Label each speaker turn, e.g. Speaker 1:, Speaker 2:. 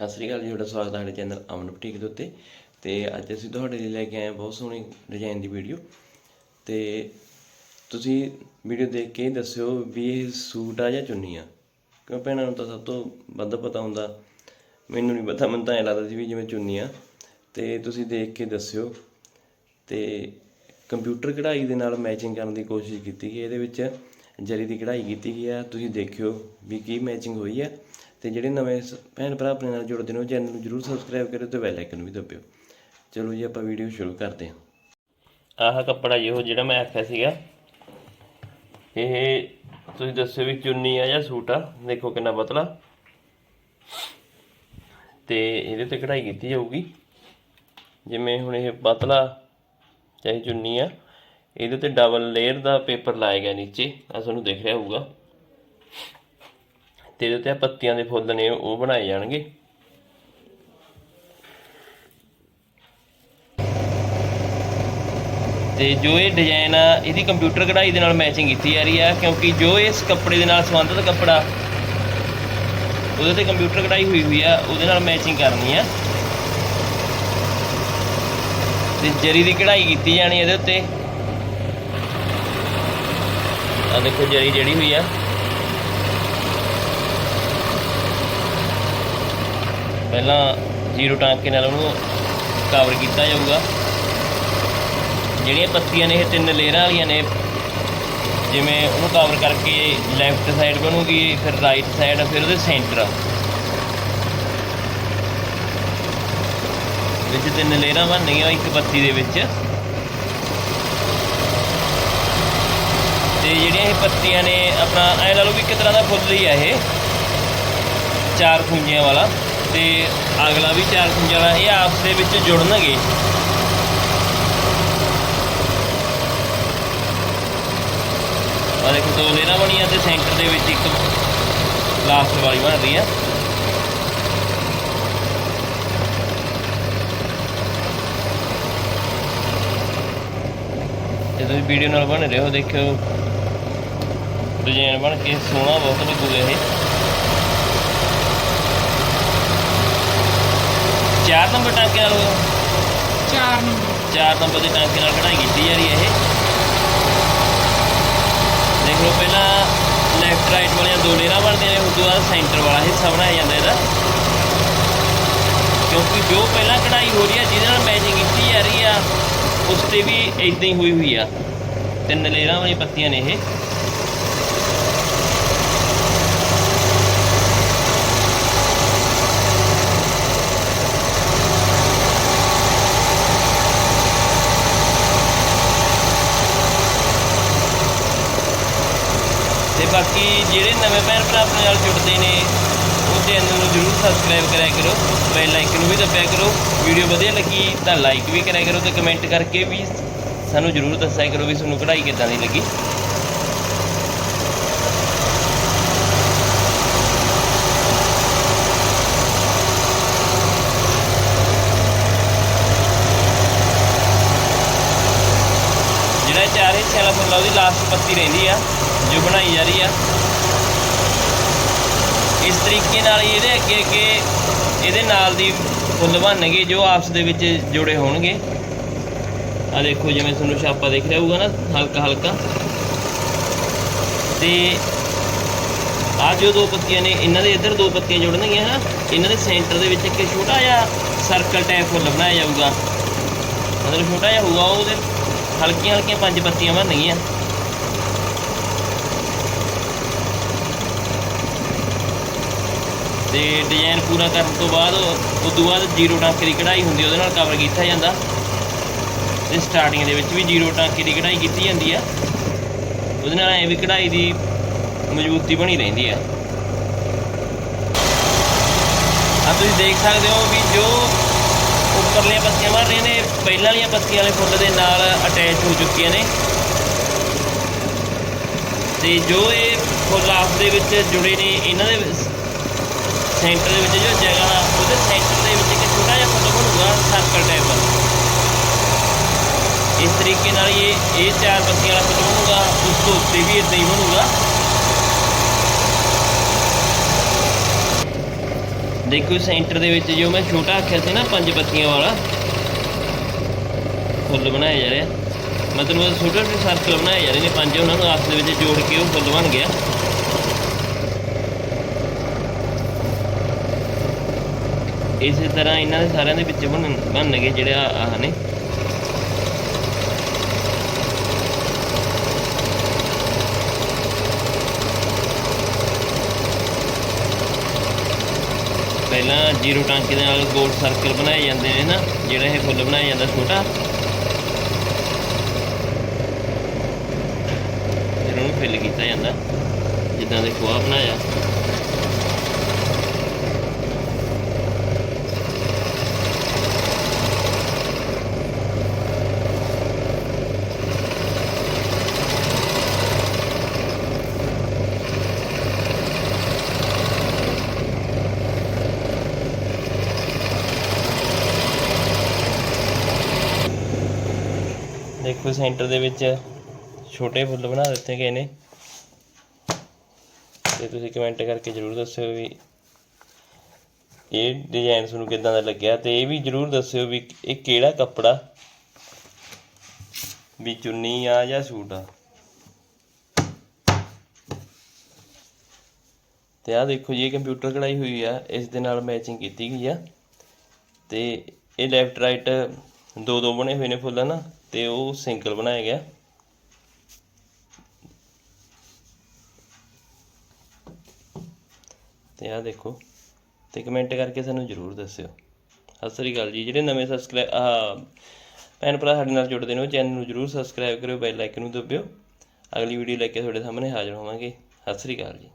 Speaker 1: ਸਤਿ ਸ੍ਰੀ ਅਕਾਲ ਜੀ, ਤੁਹਾਡਾ ਸਵਾਗਤ ਹੈ ਸਾਡੇ ਚੈਨਲ ਅਮਨ ਬੁਟੀਕ ਦੇ ਉੱਤੇ। ਤੇ ਅੱਜ ਅਸੀਂ ਤੁਹਾਡੇ ਲਈ ਲੈ ਕੇ ਆਏ ਹਾਂ ਬਹੁਤ ਸੋਹਣੀ ਡਿਜ਼ਾਈਨ ਦੀ ਵੀਡੀਓ ਤੇ ਤੁਸੀਂ ਵੀਡੀਓ ਦੇਖ ਕੇ ਦੱਸਿਓ ਵੀ ਇਹ ਸੂਟ ਆ ਜਾਂ ਚੁੰਨੀ ਆ। ਕਿਉਂ ਭੈਣਾਂ ਨੂੰ ਤਾਂ ਸਭ ਤੋਂ ਵੱਧ ਪਤਾ ਹੁੰਦਾ। ਮੈਨੂੰ ਨਹੀਂ ਪਤਾ, ਮੈਨੂੰ ਤਾਂ ਐਂ ਲੱਗਦਾ ਸੀ ਵੀ ਜਿਵੇਂ ਚੁੰਨੀ ਆ। ਤੇ ਤੁਸੀਂ ਦੇਖ ਕੇ ਦੱਸਿਓ। ਤੇ ਕੰਪਿਊਟਰ ਕਢਾਈ ਦੇ ਨਾਲ ਮੈਚਿੰਗ ਕਰਨ ਦੀ ਕੋਸ਼ਿਸ਼ ਕੀਤੀ ਗਈ। ਇਹਦੇ ਵਿੱਚ ਜਰੀ ਦੀ ਕਢਾਈ ਕੀਤੀ ਗਈ ਆ। ਤੁਸੀਂ ਦੇਖਿਓ ਵੀ ਕੀ ਮੈਚਿੰਗ ਹੋਈ ਆ। ਅਤੇ ਜਿਹੜੇ ਨਵੇਂ ਸ- ਭੈਣ ਭਰਾ ਆਪਣੇ ਨਾਲ ਜੁੜਦੇ ਨੇ, ਉਹ ਚੈਨਲ ਨੂੰ ਜਰੂਰ ਸਬਸਕ੍ਰਾਈਬ ਕਰਿਓ ਅਤੇ ਬੈਲ ਆਈਕਨ ਵੀ ਦਬਾਇਓ ਚਲੋ ਜੀ, ਆਪਾਂ ਵੀਡੀਓ ਸ਼ੁਰੂ ਕਰਦੇ ਹਾਂ। ਆਹ ਕੱਪੜਾ ਇਹੋ ਜਿਹੜਾ ਮੈਂ ਆਖਿਆ ਸੀਗਾ। ਇਹ ਤੁਸੀਂ ਦੱਸਿਓ ਵੀ ਚੁੰਨੀ ਆ ਜਾਂ ਸੂਟ ਆ? ਦੇਖੋ ਕਿੰਨਾ ਪਤਲਾ। ਤੇ ਇਹਦੇ ਤੇ ਕਢਾਈ ਕੀਤੀ ਜਾਊਗੀ। ਜਿਵੇਂ ਹੁਣ ਇਹ ਪਤਲਾ ਚਾਹੇ ਚੁੰਨੀ ਆ, ਇਹਦੇ ਤੇ ਡਬਲ ਲੇਅਰ ਦਾ ਪੇਪਰ ਲਾਇਆ ਗਿਆ ਨੀਚੇ। ਆ ਤੁਹਾਨੂੰ ਦਿਖ ਰਿਹਾ ਹੋਊਗਾ। ਤੇ ਇਹਦੇ ਤੇ ਪੱਤੀਆਂ ਦੇ ਫੁੱਲ ਨੇ, ਉਹ ਬਣਾਏ ਜਾਣਗੇ। ਤੇ ਜੋ ਇਹ ਡਿਜ਼ਾਈਨ ਆ, ਇਹਦੀ ਕੰਪਿਊਟਰ ਕਢਾਈ ਦੇ ਨਾਲ ਮੈਚਿੰਗ ਕੀਤੀ ਜਾ ਰਹੀ ਆ, ਕਿਉਂਕਿ ਜੋ ਇਸ ਕੱਪੜੇ ਦੇ ਨਾਲ ਸੰਬੰਧਿਤ ਕੱਪੜਾ, ਉਹਦੇ ਤੇ ਕੰਪਿਊਟਰ ਕਢਾਈ ਹੋਈ ਹੋਈ ਆ, ਉਹਦੇ ਨਾਲ ਮੈਚਿੰਗ ਕਰਨੀ ਆ। ਤੇ ਜਰੀ ਦੀ ਕਢਾਈ ਕੀਤੀ ਜਾਣੀ ਇਹਦੇ ਉੱਤੇ। ਆ ਦੇਖੋ ਜਰੀ ਜਿਹੜੀ ਹੋਈ ਆ। ਪਹਿਲਾਂ ਜ਼ੀਰੋ ਟਾਂਕੇ ਨਾਲ ਉਹਨੂੰ ਕਵਰ ਕੀਤਾ ਜਾਊਗਾ। ਜਿਹੜੀਆਂ ਪੱਤੀਆਂ ਨੇ, ਇਹ ਤਿੰਨ ਲੇਅਰਾਂ ਵਾਲੀਆਂ ਨੇ, ਜਿਵੇਂ ਉਹਨੂੰ ਕਵਰ ਕਰਕੇ ਲੈਫਟ ਸਾਈਡ ਬਣੂਗੀ, ਫਿਰ ਰਾਈਟ ਸਾਈਡ ਫਿਰ ਉਹਦੇ ਸੈਂਟਰ ਵਿੱਚ ਤਿੰਨ ਲੇਅਰਾਂ ਬਣਨਗੀਆਂ ਇੱਕ ਪੱਤੀ ਦੇ ਵਿੱਚ। ਤੇ ਜਿਹੜੀਆਂ ਇਹ ਪੱਤੀਆਂ ਨੇ, ਆਪਣਾ ਐ ਲਾ ਲਓ ਵੀ ਇੱਕ ਤਰ੍ਹਾਂ ਦਾ ਫੁੱਲ ਹੀ ਆ ਇਹ। ਚਾਰ ਖੁੰਝੀਆਂ ਵਾਲਾ। ਤੇ ਅਗਲਾ ਵੀ ਚਾਰ ਖੁੰਝਾਂ ਇਹ ਆਪਸ ਦੇ ਵਿੱਚ ਜੁੜਨਗੇ। ਆ ਦੇਖੋ, ਦੋ ਲੇਅਰਾਂ ਬਣੀਆਂ ਤੇ ਸੈਂਟਰ ਦੇ ਵਿੱਚ ਇੱਕ ਲਾਸਟ ਵਾਲੀ ਬਣ ਰਹੀ ਆ। ਜੇ ਤੁਸੀਂ ਵੀਡੀਓ ਨਾਲ ਬਣ ਰਹੇ ਹੋ, ਦੇਖਿਓ। ਡਿਜ਼ਾਈਨ ਬਣ ਕੇ ਸੋਹਣਾ ਬਹੁਤ ਲੱਗੂਗਾ ਇਹ। ਚਾਰ ਨੰਬਰ ਟਾਂਕੇ ਨਾਲ
Speaker 2: ਚਾਰ ਨੰਬਰ।
Speaker 1: ਚਾਰ ਨੰਬਰ ਦੇ ਟਾਂਕੇ ਨਾਲ ਕਢਾਈ ਕੀਤੀ ਜਾ ਰਹੀ ਹੈ ਇਹ। ਦੇਖ ਲਓ ਪਹਿਲਾਂ ਲੈਫਟ ਰਾਈਟ ਵਾਲੀਆਂ ਦੋ ਲੇਅਰਾਂ ਬਣਦੀਆਂ ਨੇ ਉਸ ਤੋਂ ਬਾਅਦ ਸੈਂਟਰ ਵਾਲਾ ਹਿੱਸਾ ਬਣਾਇਆ ਜਾਂਦਾ ਇਹਦਾ। ਕਿਉਂਕਿ ਜੋ ਪਹਿਲਾਂ ਕਢਾਈ ਹੋ ਰਹੀ ਹੈ ਜਿਹਦੇ ਨਾਲ ਮੈਚਿੰਗ ਕੀਤੀ ਜਾ ਰਹੀ ਆ ਉਸ ਤੇ ਵੀ ਇਦਾਂ ਹੀ ਹੋਈ ਹੋਈ ਆ। ਤਿੰਨ ਲੇਅਰਾਂ ਵਾਲੀਆਂ ਪੱਤੀਆਂ ਨੇ ਇਹ। ਬਾਕੀ ਜਿਹੜੇ ਨਵੇਂ ਭੈਣ ਭਰਾ ਆਪਣੇ ਨਾਲ ਜੁੜਦੇ ਨੇ, ਉਹ ਚੈਨਲ ਨੂੰ ਜਰੂਰ ਸਬਸਕ੍ਰਾਈਬ ਕਰਿਆ ਕਰੋ ਬੈਲ ਆਈਕਨ ਨੂੰ ਵੀ ਦਬਿਆ ਕਰੋ ਵੀਡੀਓ ਵਧੀਆ ਲੱਗੀ ਤਾਂ ਲਾਈਕ ਵੀ ਕਰਿਆ ਕਰੋ ਤੇ ਕਮੈਂਟ ਕਰਕੇ ਵੀ ਸਾਨੂੰ ਜਰੂਰ ਦੱਸਿਆ ਕਰੋ ਵੀ ਤੁਹਾਨੂੰ ਕਢਾਈ ਕਿੱਦਾਂ ਦੀ ਲੱਗੀ। ਜਿਹੜਾ ਇਹ ਚਾਰ ਹਿੱਸਿਆਂ ਵਾਲਾ ਫੁੱਲ ਉਹਦੀ ਲਾਸਟ ਪੱਤੀ ਰਹਿੰਦੀ ਆ। ਜੋ ਬਣਾਈ ਜਾ ਰਹੀ ਆ। ਇਸ ਤਰੀਕੇ ਨਾਲ ਹੀ ਇਹਦੇ ਅੱਗੇ ਅੱਗੇ ਇਹਦੇ ਨਾਲ ਦੀ ਫੁੱਲ ਬਣਨਗੇ, ਜੋ ਆਪਸ ਦੇ ਵਿੱਚ ਜੁੜੇ ਹੋਣਗੇ। ਆ ਦੇਖੋ, ਜਿਵੇਂ ਤੁਹਾਨੂੰ ਛਾਪਾ ਦਿਖ ਰਿਹਾ ਹੋਊਗਾ ਨਾ, ਹਲਕਾ ਹਲਕਾ। ਤੇ ਆ ਜੋ ਦੋ ਪੱਤੀਆਂ ਨੇ, ਇਹਨਾਂ ਦੇ ਇੱਧਰ ਦੋ ਪੱਤੀਆਂ ਜੁੜਨਗੀਆਂ ਨਾ ਇਹਨਾਂ ਦੇ ਸੈਂਟਰ ਦੇ ਵਿੱਚ ਇੱਕ ਛੋਟਾ ਜਿਹਾ ਸਰਕਲ ਟਾਈਪ ਫੁੱਲ ਬਣਾਇਆ ਜਾਊਗਾ। ਮਤਲਬ ਛੋਟਾ ਜਿਹਾ ਹੋਊਗਾ, ਉਹਦੇ ਹਲਕੀਆਂ ਹਲਕੀਆਂ ਪੰਜ ਪੱਤੀਆਂ ਬਣਨਗੀਆਂ। ਤੇ ਡਿਜ਼ਾਈਨ ਪੂਰਾ ਕਰਨ ਤੋਂ ਬਾਅਦ ਉਸ ਤੋਂ ਬਾਅਦ ਜ਼ੀਰੋ ਟਾਂਕੇ ਦੀ ਕਢਾਈ ਹੁੰਦੀ ਉਹਦੇ ਨਾਲ ਕਵਰ ਕੀਤਾ ਜਾਂਦਾ। ਤੇ ਸਟਾਰਟਿੰਗ ਦੇ ਵਿੱਚ ਵੀ ਜ਼ੀਰੋ ਟਾਂਕੇ ਦੀ ਕਢਾਈ ਕੀਤੀ ਜਾਂਦੀ ਆ। ਉਹਦੇ ਨਾਲ ਐਵੇਂ ਵੀ ਕਢਾਈ ਦੀ ਮਜ਼ਬੂਤੀ ਬਣੀ ਰਹਿੰਦੀ ਆ। ਆ ਤੁਸੀਂ ਦੇਖ ਸਕਦੇ ਹੋ ਵੀ ਜੋ ਉੱਪਰਲੀਆਂ ਪੱਤੀਆਂ ਬਣ ਰਹੀਆਂ ਨੇ, ਪਹਿਲਾਂ ਵਾਲੀਆਂ ਪੱਤੀਆਂ ਵਾਲੇ ਫੁੱਲ ਦੇ ਨਾਲ ਅਟੈਚ ਹੋ ਚੁੱਕੀਆਂ ਨੇ। ਤੇ ਜੋ ਇਹ ਫੁੱਲ ਆਪਸ ਦੇ ਵਿੱਚ ਜੁੜੇ ਨੇ, ਇਹਨਾਂ ਦੇ ਸੈਂਟਰ ਦੇ ਵਿੱਚ ਜੋ ਜਗ੍ਹਾ ਉਹਦੇ ਸੈਂਟਰ ਦੇ ਵਿੱਚ ਇੱਕ ਛੋਟਾ ਜਿਹਾ ਫੁੱਲ ਬਣੂਗਾ, ਸਰਕਲ ਟਾਈਪ ਇਸ ਤਰੀਕੇ ਨਾਲ ਇਹ ਇਹ ਚਾਰ ਬੱਤੀਆਂ ਵਾਲਾ ਫੁੱਲ ਬਣੂਗਾ, ਉਸ ਤੋਂ ਉੱਤੇ ਵੀ ਇਦਾਂ ਹੀ ਬਣੂਗਾ। ਦੇਖੋ ਸੈਂਟਰ ਦੇ ਵਿੱਚ ਜੋ ਮੈਂ ਛੋਟਾ ਆਖਿਆ ਸੀ ਨਾ, ਪੰਜ ਬੱਤੀਆਂ ਵਾਲਾ, ਫੁੱਲ ਬਣਾਇਆ ਜਾ ਰਿਹਾ ਮਤਲਬ ਛੋਟਾ ਛੋਟੇ ਸਰਕਲ ਬਣਾਏ ਜਾ ਰਹੇ ਨੇ ਪੰਜ, ਉਹਨਾਂ ਨੂੰ ਆਪਸ ਦੇ ਵਿੱਚ ਜੋੜ ਕੇ ਉਹ ਫੁੱਲ ਬਣ ਗਿਆ। ਇਸੇ ਤਰ੍ਹਾਂ ਇਹਨਾਂ ਦੇ ਸਾਰਿਆਂ ਦੇ ਵਿੱਚ ਬਣਨ ਬਣਨਗੇ ਜਿਹੜੇ ਆਹ ਨੇ। ਪਹਿਲਾਂ ਜ਼ੀਰੋ ਟਾਂਕੇ ਦੇ ਨਾਲ ਗੋਲ ਸਰਕਲ ਬਣਾਏ ਜਾਂਦੇ ਨੇ ਨਾ, ਜਿਹੜਾ ਇਹ ਫੁੱਲ ਬਣਾਇਆ ਜਾਂਦਾ ਛੋਟਾ। ਫਿਰ ਉਹਨੂੰ ਫਿੱਲ ਕੀਤਾ ਜਾਂਦਾ, ਜਿੱਦਾਂ ਦੇ ਖੋਆ ਬਣਾਇਆ। ਦੇਖੋ ਸੈਂਟਰ ਦੇ ਵਿੱਚ ਛੋਟੇ ਫੁੱਲ ਬਣਾ ਦਿੱਤੇ ਗਏ ਨੇ। ਤੇ ਤੁਸੀਂ ਕਮੈਂਟ ਕਰਕੇ ਜਰੂਰ ਦੱਸਿਓ ਵੀ ਇਹ ਡਿਜ਼ਾਈਨ ਤੁਹਾਨੂੰ ਕਿੱਦਾਂ ਦਾ ਲੱਗਿਆ ਤੇ ਇਹ ਵੀ ਜਰੂਰ ਦੱਸਿਓ ਵੀ ਇਹ ਕਿਹੜਾ ਕੱਪੜਾ ਵੀ ਚੁੰਨੀ ਆ ਜਾਂ ਸੂਟ ਆ। ਤੇ ਆ ਦੇਖੋ ਜੀ, ਇਹ ਕੰਪਿਊਟਰ ਕਢਾਈ ਹੋਈ ਆ, ਇਸ ਦੇ ਨਾਲ ਮੈਚਿੰਗ ਕੀਤੀ ਗਈ ਆ। ਤੇ ਇਹ ਲੈਫਟ ਰਾਈਟ ਦੋ ਦੋ ਬਣੇ ਹੋਏ ਨੇ ਫੁੱਲ ਨਾ, ਤੇ ਉਹ ਸਿੰਗਲ ਬਣਾਇਆ ਗਿਆ। ਤੇ ਆ ਦੇਖੋ, ਤੇ ਕਮੈਂਟ ਕਰਕੇ ਸਾਨੂੰ ਜਰੂਰ ਦੱਸਿਓ। ਸਤਿ ਸ੍ਰੀ ਅਕਾਲ ਜੀ, ਜਿਹੜੇ ਨਵੇਂ ਸਬਸਕ੍ਰਾਈਬ ਆ ਭੈਣ ਭਰਾ ਸਾਡੇ ਨਾਲ ਜੁੜਦੇ ਨੇ, ਉਹ ਚੈਨਲ ਨੂੰ ਜਰੂਰ ਸਬਸਕ੍ਰਾਈਬ ਕਰਿਓ, ਬੈਲ ਆਈਕਨ ਨੂੰ ਦਬਿਓ। ਅਗਲੀ ਵੀਡੀਓ ਲੈ ਕੇ ਤੁਹਾਡੇ ਸਾਹਮਣੇ ਹਾਜ਼ਰ ਹੋਵਾਂਗੇ। ਸਤਿ ਸ੍ਰੀ ਅਕਾਲ ਜੀ।